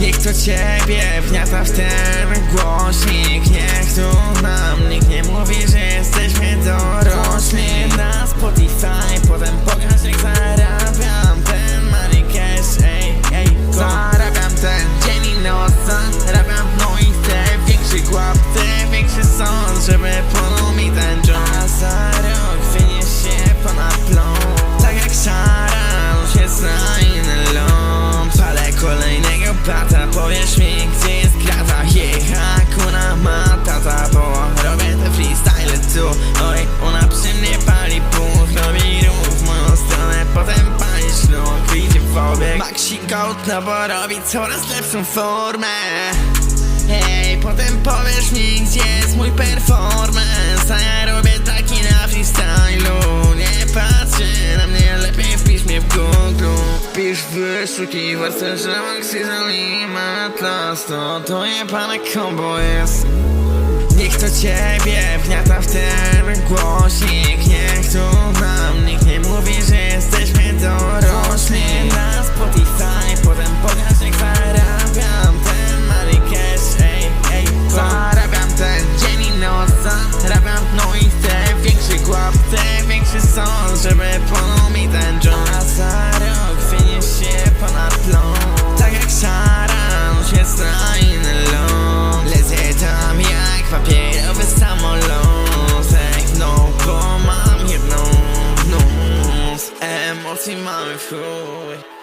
Niech to ciebie wniata w ten głośnik Niech tu nam. Nikt nie mówi, że jesteśmy dorośli Na Spotify, potem pokaż jak zarabiam ten money cash Ej, ej, zarabiam ten dzień i noc Zarabiam no i chcę większy chcę większy sąd Żeby płonął plata, powiesz mi gdzie jest grata Yeah, Hakuna Matata, bo robię te freestyle tu. Oj, ona przy mnie pali puch, robi ruch w moją stronę Potem pali ślub, idzie w obieg. Maxi Goat, no bo robi coraz lepszą formę. Hej, potem powiesz mi gdzie jest mój performance Wpisz w wyszukiwarce, że Maxizal i Atlas To to jebane kombo jest. Niech to ciebie wniata w ten głośnik Niech tu ti mamy my chuj